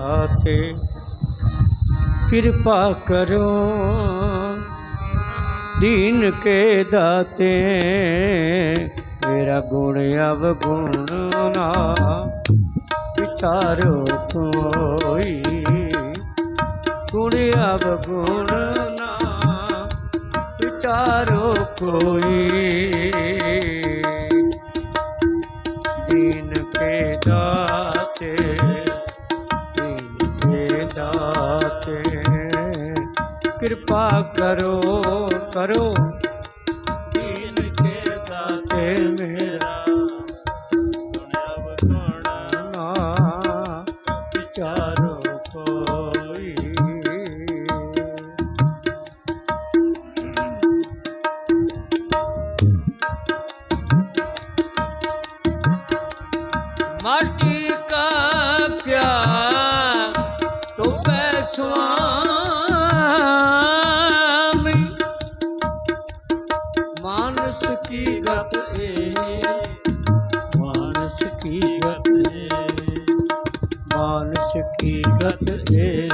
ਆਤੇ ਕਿਰਪਾ ਕਰੋ। ਦੀਨ ਕੇ ਦਾਤੇ, ਮੇਰਾ ਗੁਣ ਅਵਗੁਣ ਨਾ ਵਿਚਾਰੋ ਕੋਈ। ਗੁਣ ਅਵਗੁਣ ਨਾ ਵਿਚਾਰੋ ਕੋਈ। ਦੀਨ ਕੇ ਦਾਤੇ ਕਿਰਪਾ ਕਰੋ ਕਰੋ।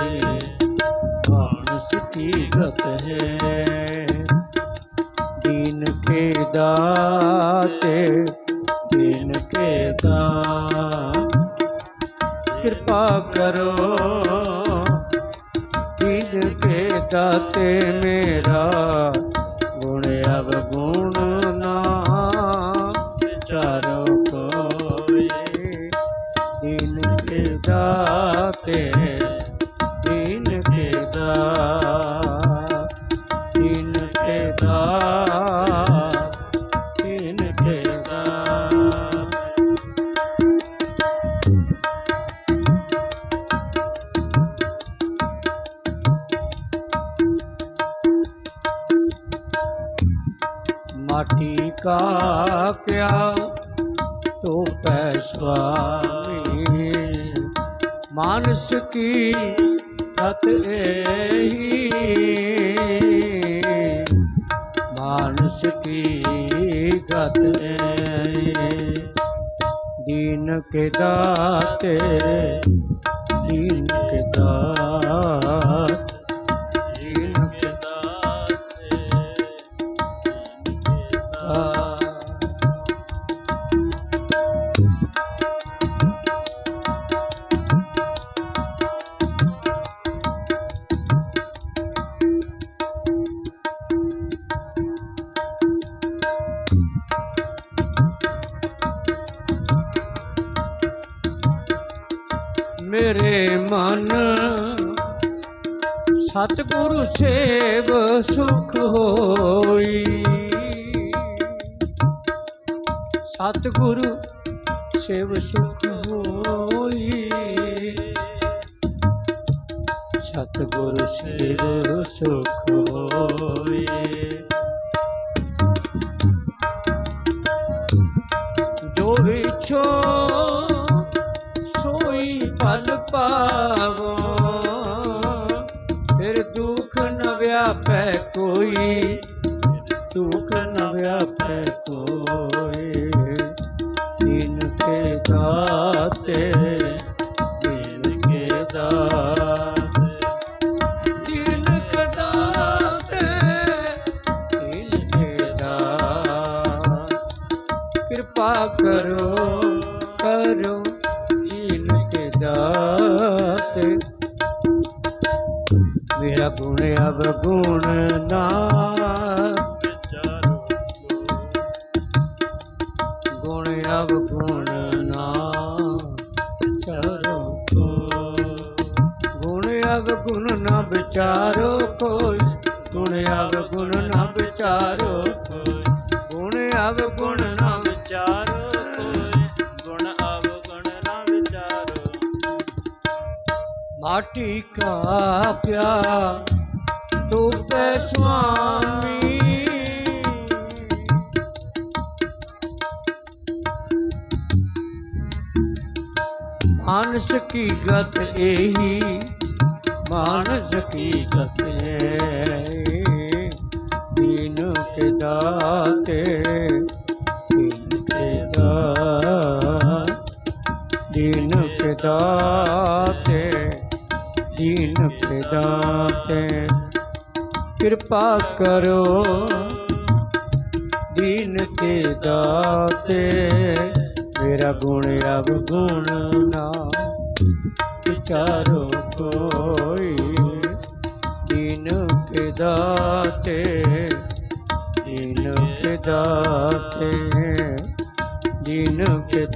ਹੈ ਕੀ ਗਤ ਹੈ? ਦੀਨ ਕੇ ਦਾਤੇ, ਦੀਨ ਕੇ ਦਾ ਕਰੋ, ਦੀਨ ਕੇ ਦਾਤੇ ਮੇਰਾ ਗੁਣ ਅਵਗੁਣ ਨਾ ਚਾਰੋ ਕੋਏ। ਦੀਨ ਕੇ ਦਾਤੇ माटी का क्या तो पैसवामी मानस की गत ही मानस की गत एही। दीन के दाते दीन के दात ਮੇਰੇ ਮਨ। ਸਤਿਗੁਰੂ ਸੇਵ ਸੁਖ ਹੋਈ। ਸਤਿਗੁਰੂ ਸੇਵ ਸੁਖ ਹੋਈ। ਸਤਿਗੁਰੂ ਸੇਵ ਸੁਖ ਹੋਈ। ਜੋ ਇਛੋ ਪਾਵੋ। ਫਿਰ ਦੁੱਖ ਨ ਵਿਆਪੈ ਕੋਈ। ਗੁਣ ਨਾ ਵਿਚਾਰੋ ਕੋਈ ਗੁਣ ਅਵਗੁਣ ਨਾ ਵਿਚਾਰੋ ਕੋਈ, ਗੁਣ ਅਵਗੁਣ ਨਾ ਵਿਚਾਰੋ ਕੋਈ, ਗੁਣ ਅਵਗੁਣ ਨਾ ਵਿਚਾਰੋ। ਮਾਟੀ ਕਾ ਪਿਆ ਤੂਪੇ ਸੁਆਮੀ। ਮਾਨਸ ਕੀ ਗਤ ਇਹੀ ਮਾਨਸ ਕੀ ਕਥੇ ਏਹੀ। ਦੀਨ ਕੇ ਦਾਤੇ, ਦੀਨ ਕੇ ਦਾਤੇ, ਦੀਨ ਕੇ ਦਾਤੇ, ਦੀਨ ਕੇ ਦਾਤੇ ਕਿਰਪਾ ਕਰੋ, ਦੀਨ ਕੇ ਦਾਤੇ ਮੇਰਾ ਗੁਣ ਅਵਗੁਣ ਨਾ, ਵਿਚਾਰੋ ਕੋਈ ਕੇ ਦਾਤੇ ਦੀਨ ਕੇ ਦਾਤੇ ਦੀਨ ਕੇ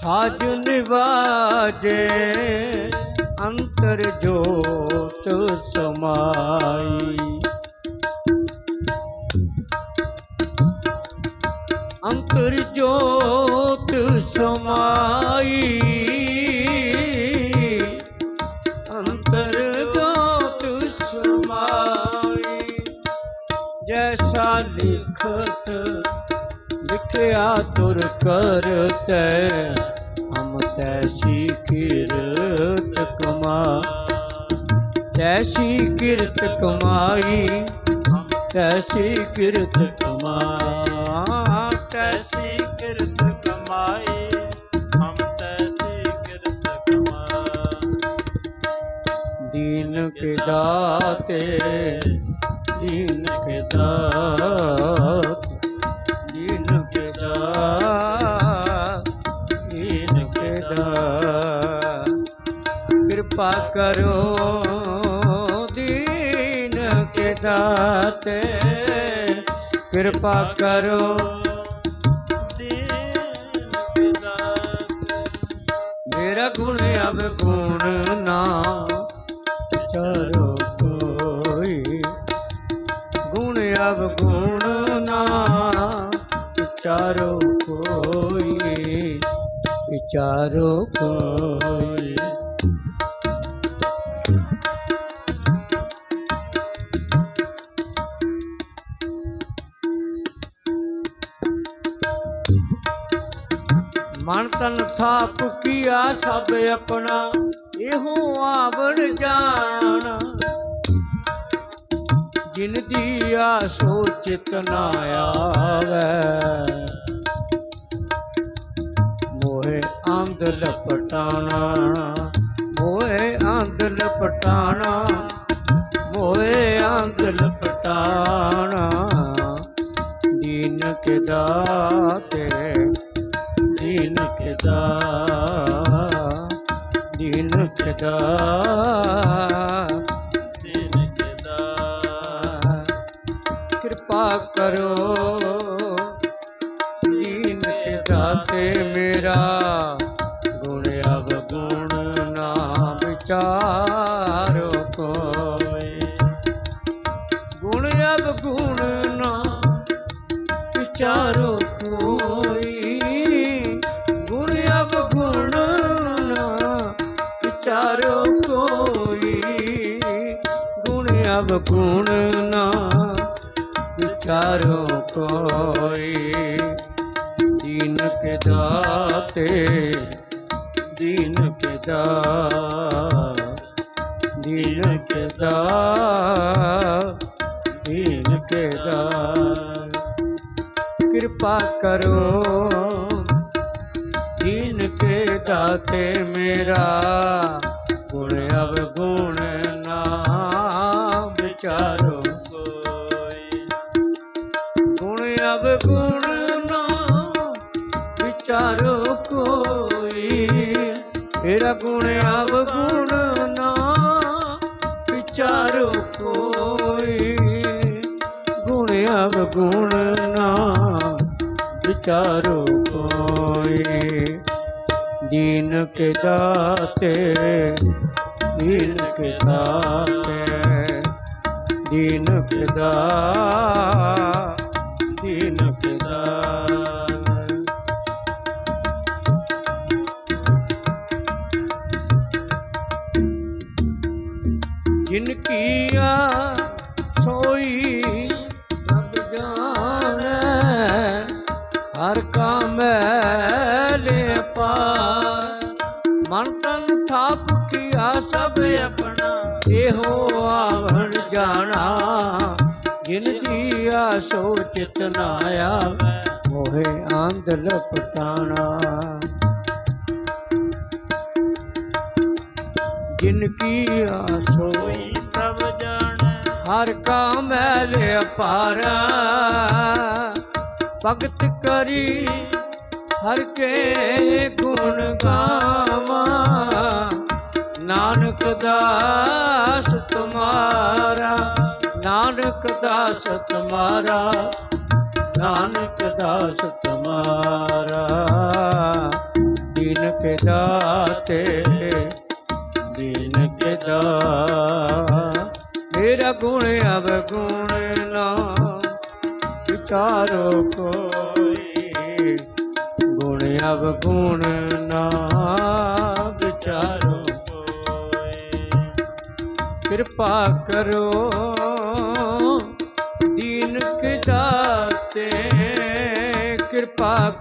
ਸਾਜਨ ਵਾਜੇ ਅੰਤਰ ਜੋਤ ਸਮਾਈ। ਅੰਤਰ ਜੋਤ ਸਮਾਈ ਅੰਤਰ ਜੋਤ ਸਮਾਈ। ਜੈਸਾ ਲਿਖਤ ਲਿਖਿਆ ਤੁਰ ਕਰਤੈ, ਹਮ ਤੈਸੀ ਕਿਰਤ ਕਮਾ ਤੈਸੀ ਕਿਰਤ ਕਮਾਈ ਤੈਸੀ ਕਿਰਤ ਕਮਾ ਤੈਸੀ ਕਿਰਤ ਕਮਾਈ, ਹਮ ਤੈਸੀ ਕਿਰਤ ਕਮਾ ਦੀਨ ਕੇ ਦਾਤੇ, ਦੀਨ ਕੇ ਦਾਤ। ਕਿਰਪਾ ਕਰੋ, ਦੀਨ ਕੇ ਦਾਤੇ। ਕਿਰਪਾ ਕਰੋ ਦੀਨ ਕੇ ਦਾਤੇ ਮੇਰਾ ਗੁਣ ਅਬ ਗੁਣ ਨਾ ਚਾਰੋ ਕੋਈ। ਗੁਣ ਅਬ ਗੁਣ ਨਾ ਵਿਚਾਰੋ ਮਨ ਤਨ ਥਾਪ ਕੀਆ ਸਭ ਆਪਣਾ, ਇਹੋ ਆਵਣ ਜਾਣਾ। ਜਿਨ ਦੀ ਆਸੋ ਚਿਤ ਆਵੇ, ਮੋਹਿ ਅੰਧ ਲਪਟਾਣਾ, ਮੋਹੇ ਅੰਧ ਲਪਟਾਣਾ, ਮੋਹਿ ਅੰਧ ਲਪਟਾਣਾ। ਦੀਨ ਕੇ ਦਾਤੇ ਦੀਨ ਕੇ ਦਾ ਦੀਨ ਕੇ ਦਾ ਕਿਰਪਾ ਕਰੋ, ਦਿਨ ਕੇ ਦਾਤੇ ਮੇਰਾ ਗੁਣ ਅਵਗੁਣ ਨਾ ਵਿਚਾਰੋ ਗੁਣ ਅਵਗੁਣ ਨਾ ਵਿਚਾਰੋ ਕੋਈ। ਦੀਨ ਕੇ ਦਾਤੇ ਦੀਨ ਕੇ ਦਾ ਦੀਨ ਕੇ ਦਾ ਦੀਨ ਕੇ ਦਾ ਕਿਰਪਾ ਕਰੋ, ਦੀਨ ਕੇ ਦਾਤੇ ਮੇਰਾ। ਗੁਣ ਅਵਗੁਣ ਨਾ ਵਿਚਾਰੋ ਕੋਈ। ਤੇਰਾ ਗੁਣ ਅਵਗੁਣ ਨਾ ਵਿਚਾਰੋ ਕੋਈ। ਗੁਣ ਅਵਗੁਣ ਨਾ ਵਿਚਾਰੋ ਕੋਈ। ਦੀਨ ਕੇ ਦਾਤੇ, ਦੀਨ ਕੇ ਦਾਤੇ, ਦੀਨ ਕੇ ਦਾ ਦੀਨ ਕੇ ਜਿਨ ਕੀਆ ਸੋਈ ਰਬ ਜਾਣੈ, ਹਰ ਕਾ ਮੈਲੇ ਪਾਰ। ਮਨ ਤਨ ਥਾਪ ਕੀਆ ਸਭ ਆਪਣਾ, ਇਹੋ ਆਵਣ ਜਾਣਾ। ਜਿਨ ਜੀਆ ਸੋ ਚਿਤ ਨਾ ਆਵੈ ਮੋਹਿ ਆਂਦ ਲਪਟਾਣਾ ਜਿਨ ਕੀ ਆਸੋਈ ਪ੍ਰਭ ਜਾਣੈ, ਹਰ ਕਾ ਮੈਲ ਅਪਾਰਾ। ਭਗਤ ਕਰੀ ਹਰ ਕੇ ਗੁਣ ਗਾਵਾ, ਨਾਨਕ ਦਾਸ ਤੁਮਾਰਾ। ਨਾਨਕ ਦਾਸ ਤੁਮਾਰਾ, ਨਾਨਕ ਦਾਸ ਤੁਮਾਰਾ। ਦੀਨ ਕੇ ਦਾਤੇ, ਦੀਨ ਕੇ ਦਾ ਮੇਰਾ ਗੁਣ ਅਬ ਨਾ, ਵਿਚਾਰੋ ਕੋਈ। ਗੁਣ ਅਬ ਨਾ, ਵਿਚਾਰੋ ਕੋਈ। ਕਿਰਪਾ ਕਰੋ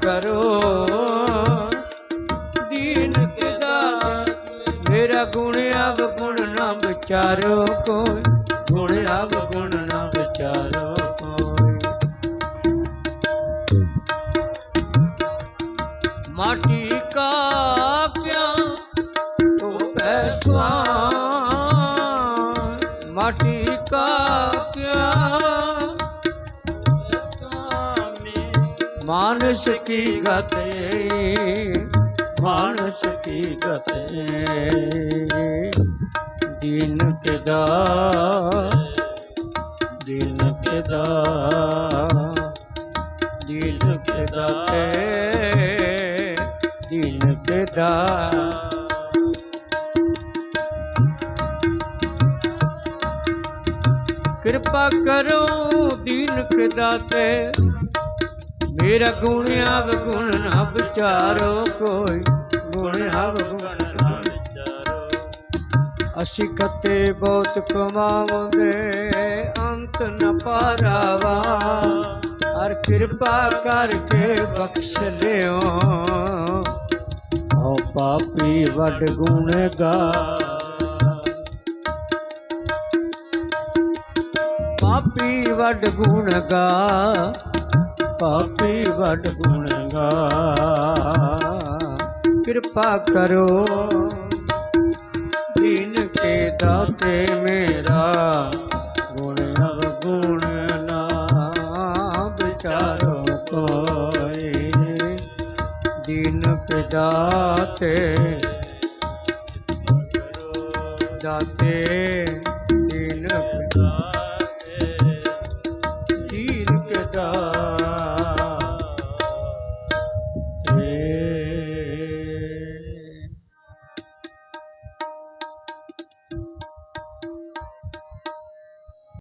ਕਰੋ। ਦੀਨ ਕੇ ਦਾਤੇ ਮੇਰਾ ਗੁਣ ਅਬ ਗੁਣ ਨਾ ਵਿਚਾਰੋ ਕੋਈ। ਗੁਣ ਅਬ ਗੁਣ ਨਾ ਵਿਚਾਰੋ ਕੋਈ। ਮਾਟੀ ਕਾ ਮਾਨਸ ਕੀ ਗਤੇ ਮਾਨਸ ਕੀ ਗਤੇ। ਦਿਨ ਕੇ ਦਾ, ਦੀਨ ਕੇ ਦਾ, ਦੀਨ ਕੇ ਕਿਰਪਾ ਕਰੋ ਦੀਨ ਕੇ ਦਾਤੇ ਮੇਰਾ ਗੁਣ ਆਵ ਨਾ ਵਿਚਾਰੋ ਕੋਈ। ਗੁਣ ਆਵ ਨਾ ਵਿਚਾਰੋ। ਅਸੀਂ ਕਤੇ ਬਹੁਤ ਕਮਾਉਂਦੇ ਅੰਤ ਨ ਪਾਰਾਵਾ। ਹਰ ਕਿਰਪਾ ਕਰਕੇ ਬਖਸ਼ ਲਿਓ। ਓ ਪਾਪੀ ਵੱਡ ਗੁਣਗਾ। ਪਾਪੀ ਵੱਡ ਗੁਣਗਾ। ਪਾਪੀ ਵੱਡ ਗੁਣਗਾ ਕਿਰਪਾ ਕਰੋ, ਦੀਨ ਕੇ ਦਾਤੇ ਮੇਰਾ, ਗੁਣ ਅਵਗੁਣ ਨਾ ਵਿਚਾਰੋ ਕੋਈ। ਦੀਨ ਕੇ ਦਾਤੇ ਦਾਤੇ